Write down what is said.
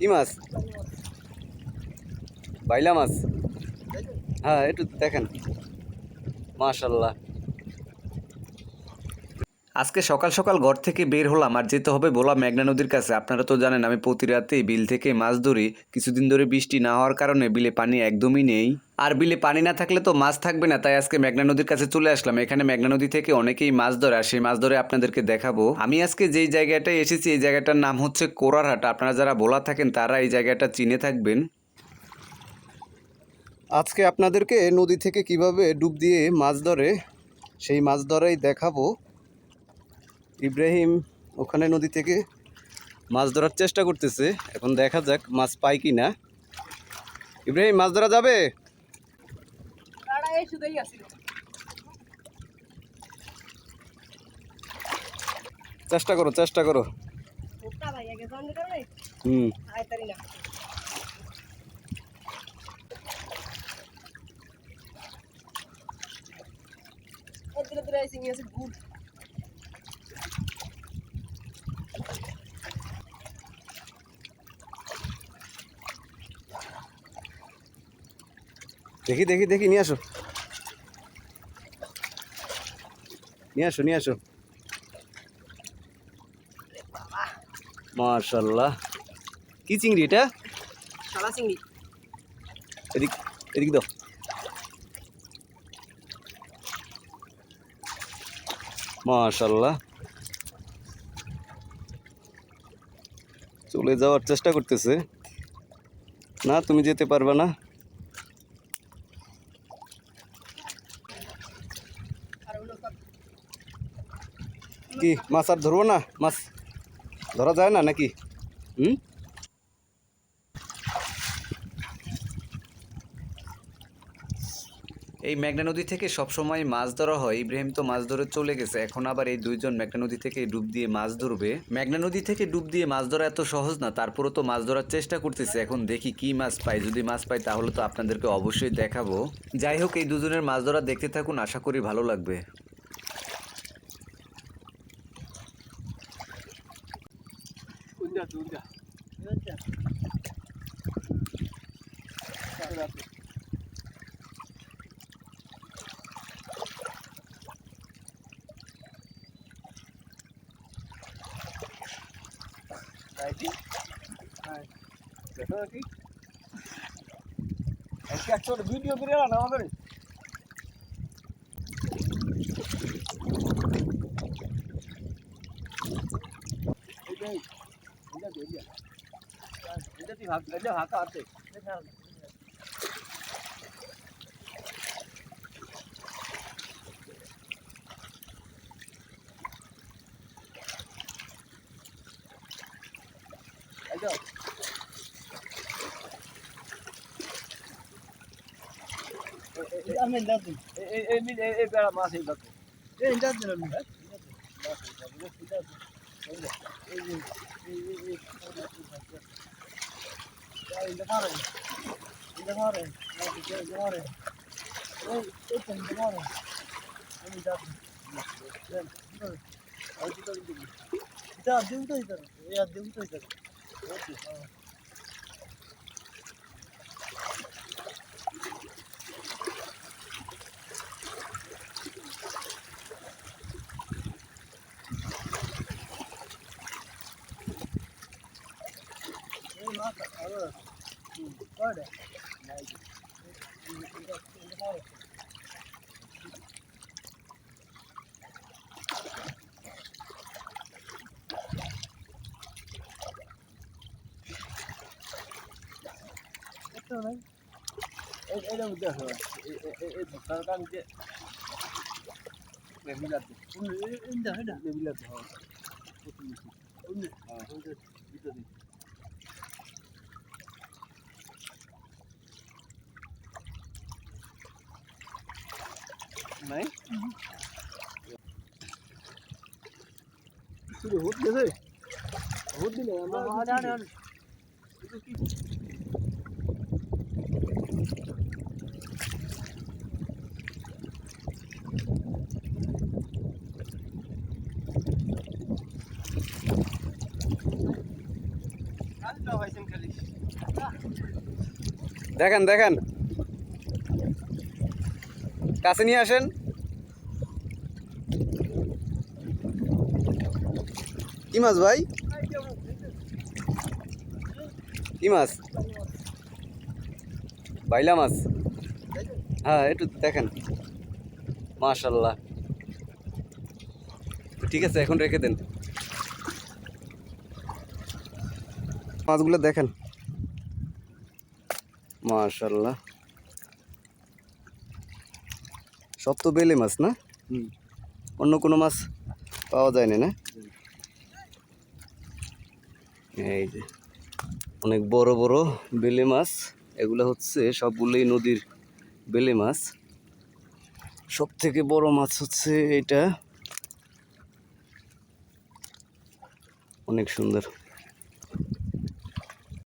কি মাছ? বাইলা মাছ? হ্যাঁ একটু দেখেন। মাশাল্লাহ আজকে সকাল সকাল ঘর থেকে বের হলাম, আর যেতে হবে বলা মেঘনা নদীর কাছে। আপনারা তো জানেন, আমি প্রতি রাতেই বিল থেকে মাছ ধরি। কিছুদিন ধরে বৃষ্টি না হওয়ার কারণে বিলে পানি একদমই নেই। আর বিলে পানি না থাকলে তো মাছ থাকবে না, তাই আজকে মেঘনা নদীর কাছে চলে আসলাম। এখানে মেঘনা নদী থেকে অনেকেই মাছ ধরে, আর সেই মাছ ধরে আপনাদেরকে দেখাবো। আমি আজকে যেই জায়গাটায় এসেছি, এই জায়গাটার নাম হচ্ছে কোরারহাট। আপনারা যারা বলা থাকেন, তারা এই জায়গাটা চিনে থাকবেন। আজকে আপনাদেরকে নদী থেকে কীভাবে ডুব দিয়ে মাছ ধরে, সেই মাছ ধরাই দেখাবো। ইব্রাহিম ওখানে নদী থেকে মাছ ধরার চেষ্টা করতেছে। এখন দেখা যাক মাছ পাই কি না ইব্রাহিম, মাছ ধরা যাবে? শুধুই আসিল চেষ্টা করো চেষ্টা করো। হুম। দেখি দেখি দেখি নিয়ে আসো। নিয়ে আসো নিয়ে আসো। মার্শাল্লাহ কি চিংড়ি এটা? শালা চিংড়ি। এদিক এদিক দাও। মাশাল্লাহ। চলে যাওয়ার চেষ্টা করতেছে। না তুমি যেতে পারবে না আর হলো সব কি মাছ আর ধরবো না? মাছ ধরা যায় না নাকি? হুম? এই মেঘনা নদী থেকে সবসময় মাছ ধরা হয়। ইব্রাহিম তো মাছ ধরে চলে গেছে। এখন আবার এই দুইজন মেঘনা নদী থেকে ডুব দিয়ে মাছ ধরবে। মেঘনা নদী থেকে ডুব দিয়ে মাছ ধরা এত সহজ না, তারপরও তো মাছ ধরার চেষ্টা করতেছে। এখন দেখি কি মাছ পাই। যদি মাছ পাই তাহলে তো আপনাদেরকে অবশ্যই দেখাবো। যাই হোক, এই দুজনের মাছ ধরা দেখতে থাকুন। আশা করি ভালো লাগবে। દુર્ગા દુર્ગા વીડિયો કર્યા ને આગળ Thank you. ভিডিও করে না আমাদের হাঁকা আছে আমি দাদু এই এই এই এই বেড়া মাছ এই দাদু এই দাদু আমি এটা মধ্যে আছে এই ভুট্টার কান যে বিলাতে ইন্দা এটা বিলাতে হ্যাঁ হ্যাঁ নাই? শুধু হুট গেছে হুট দিলে আমরা দেখেন দেখেন। কাছে নিয়ে আসেন। কি মাছ ভাই? কি মাছ বাইলা মাছ? হ্যাঁ একটু দেখেন। মাশাল্লাহ ঠিক আছে এখন রেখে দেন। মাছগুলো দেখেন। মাশাল্লাহ সব তো বেলে মাছ না? অন্য কোনো মাছ পাওয়া যায় না? না এই যে, অনেক বড় বড় বেলে মাছ, এগুলো হচ্ছে সবগুলোই নদীর বেলে মাছ। সব থেকে বড় মাছ হচ্ছে এটা। অনেক সুন্দর।